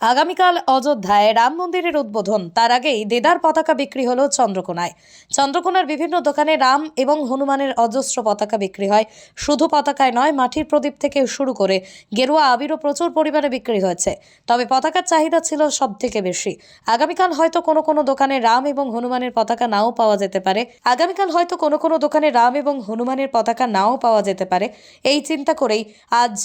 আগামীকাল অযোধ্যায় রাম মন্দিরের উদ্বোধন। তার আগেই দেদার পতাকা বিক্রি হলো চন্দ্রকোনায়। চন্দ্রকোনার বিভিন্ন দোকানে রাম এবং হনুমানের অজস্র পতাকা বিক্রি হয়। শুধু পতাকায় নয়, মাটির প্রদীপ থেকে শুরু করে গেরুয়া আবিরও প্রচুর পরিমাণে বিক্রি হয়েছে। তবে পতাকার চাহিদা ছিল সব থেকে বেশি। আগামীকাল হয়তো কোনো কোনো দোকানে রাম এবং হনুমানের পতাকা নাও পাওয়া যেতে পারে। আগামীকাল হয়তো কোনো কোনো দোকানে রাম এবং হনুমানের পতাকা নাও পাওয়া যেতে পারে। এই চিন্তা করেই আজ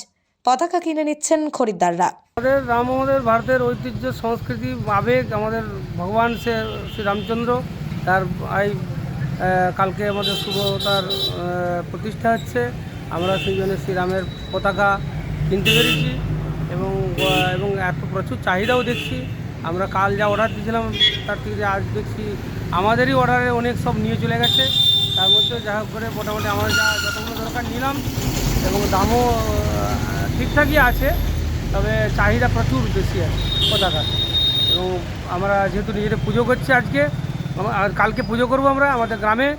পতাকা কিনে নিচ্ছেন খরিদ্দাররা। আমাদের রাম আমাদের ভারতের ঐতিহ্য সংস্কৃতি আবেগ আমাদের ভগবান সে শ্রী রামচন্দ্র তার আহ, কালকে আমাদের শুভ তার প্রতিষ্ঠা হচ্ছে। আমরা সেই জন্য শ্রীরামের পতাকা কিনতে পেরেছি এবং এবং এত প্রচুর চাহিদাও দেখছি। আমরা কাল যা অর্ডার দিয়েছিলাম তার থেকে আজ দেখছি আমাদেরই অর্ডারে অনেক সব নিয়ে চলে গেছে। তার মধ্যে যা হোক করে মোটামুটি আমরা যা যতগুলো দরকার নিলাম এবং দামও ঠিকঠাকই আছে, তবে চাহিদা প্রচুর বেশি আছে পতাকা এবং আমরা যেহেতু নিজেদের পুজো করছি আজকে আর কালকে পুজো করব আমরা আমাদের গ্রামে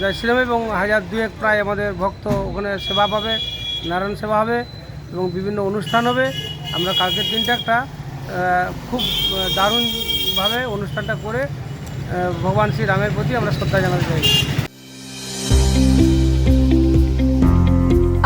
জয়শ্রীরাম এবং হাজার দুয়েক প্রায় আমাদের ভক্ত ওখানে সেবা পাবে, নারায়ণ সেবা হবে এবং বিভিন্ন অনুষ্ঠান হবে। আমরা কালকের দিনটা একটা খুব দারুণভাবে অনুষ্ঠানটা করে ভগবান শ্রী রামের প্রতি আমরা শ্রদ্ধা জানাতে চাই।